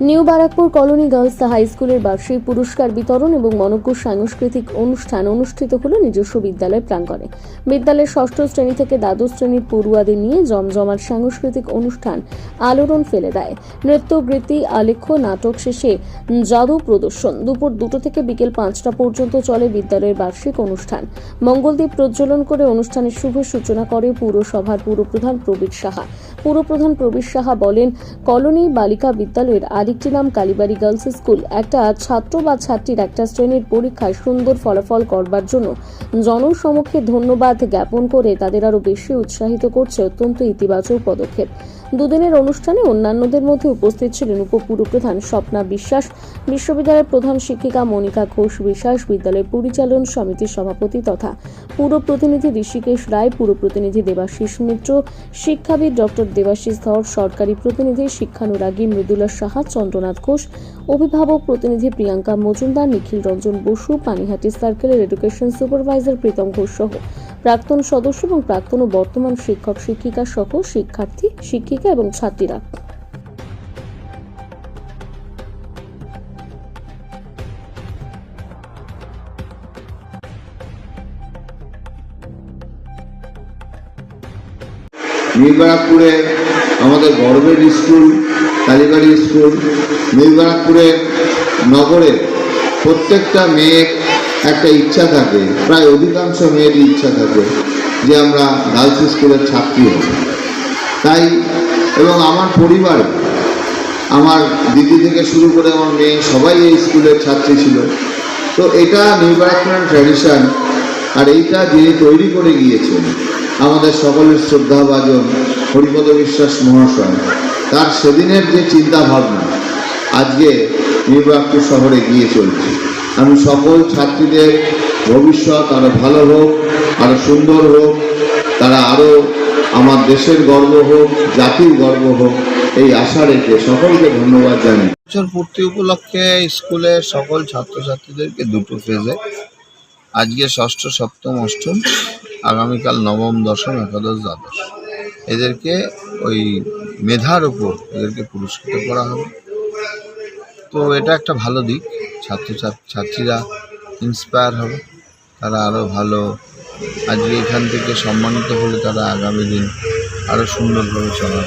New Barrackpore colony girls high স্কুলের বার্ষিক পুরস্কার বিতরণ এবং মনজ্ঞ সাংস্কৃতিক অনুষ্ঠান অনুষ্ঠিত হলো নিজস্ব বিদ্যালয় প্রাঙ্গণে। বিদ্যালয়ের ষষ্ঠ শ্রেণি থেকে দ্বাদশ শ্রেণির পড়ুয়াদের নিয়ে জমজমাট সাংস্কৃতিক অনুষ্ঠান আলোড়ন ফেলে দেয়। নৃত্য বৃত্তি আলেখ্য, নাটক শেষে জাদু প্রদর্শন। দুপুর দুটো থেকে বিকেল পাঁচটা পর্যন্ত চলে বিদ্যালয়ের বার্ষিক অনুষ্ঠান। মঙ্গলদ্বীপ প্রজ্বলন করে অনুষ্ঠানের শুভ সূচনা করে পুরসভার পুরপ্রধান প্রবীর সাহা। পুরপ্রধান প্রবীর সাহা বলেন, কলোনি বালিকা বিদ্যালয়ের আরেকটি নাম কালীবাড়ি গার্লস স্কুল। একটা ছাত্র বা ছাত্রীর একটা শ্রেণির পরীক্ষায় সুন্দর ফলাফল করবার জন্য জনসমক্ষে ধন্যবাদ জ্ঞাপন করে তাদের আরও বেশি উৎসাহিত করছে অত্যন্ত ইতিবাচক পদক্ষেপ। দুদিনের অনুষ্ঠানে অন্যান্যদের মধ্যে উপস্থিত ছিলেন উপপুরপ্রধান স্বপ্না বিশ্বাস, বিশ্ববিদ্যালয়ের প্রধান শিক্ষিকা মনিকা ঘোষ বিশ্বাস বিদ্যালয় পরিচালন সমিতির সভাপতি তথা পুর প্রতিনিধি ঋষিকেশ রায় পুর প্রতিনিধি দেবাশিস মিত্র, শিক্ষাবিদ ডক্টর দেবাশিস ধর সরকারি প্রতিনিধি শিক্ষানুরাগী মৃদুলা সাহা, চন্দ্রনাথ ঘোষ, অভিভাবক প্রতিনিধি প্রিয়াঙ্কা মজুমদার, নিখিল রঞ্জন বসু, পানিহাটি সার্কেলের এডুকেশন সুপারভাইজার প্রীতম ঘোষ সহ প্রাক্তন সদস্য এবং প্রাক্তন ও বর্তমান শিক্ষক শিক্ষিকা সহ শিক্ষার্থী, শিক্ষিকা এবং ছাত্রীরা। নীলবারাকপুরে আমাদের গর্বের স্কুল, কালীবাড়ি স্কুল নীলবারাকপুরের নগরে প্রত্যেকটা মেয়ের একটা ইচ্ছা থাকে, প্রায় অধিকাংশ মেয়েরই ইচ্ছা থাকে যে আমরা গার্লস স্কুলের ছাত্রী হব। তাই এবং আমার পরিবার আমার দিদি থেকে শুরু করে আমার মেয়ে সবাই এই স্কুলের ছাত্রী ছিল। তো এটা নির্বাচনের ট্র্যাডিশন আর এইটা যিনি তৈরি করে গিয়েছেন আমাদের সকলের শ্রদ্ধাভাজন হরিপদ বিশ্বাস মহাশয়। তার সেদিনের যে চিন্তা ভাবনা আজকে নির্বাচন শহরে গিয়ে চলছে। আমি সকল ছাত্রীদের ভবিষ্যৎ আরও ভালো হোক আরও সুন্দর হোক, তারা আরও আমার দেশের গর্ব হোক, জাতির গর্ব হোক, এই আশা রেখে সকলকে ধন্যবাদ জানাই। বছর পূর্তি উপলক্ষে স্কুলের সকল ছাত্রছাত্রীদেরকে দুটো ফেজে আজকে ষষ্ঠ, সপ্তম, অষ্টম। আগামীকাল নবম, দশম, একাদশ, দ্বাদশ। এদেরকে ওই মেধার ওপর এদেরকে পুরস্কৃত করা হবে। তো এটা একটা ভালো দিক। ছাত্র ছাত্রীরা ইন্সপায়ার হবে। তারা আরও ভালো, আজকে এখান থেকে সম্মানিত হলে তারা আগামী দিন আরও সুন্দরভাবে চলার।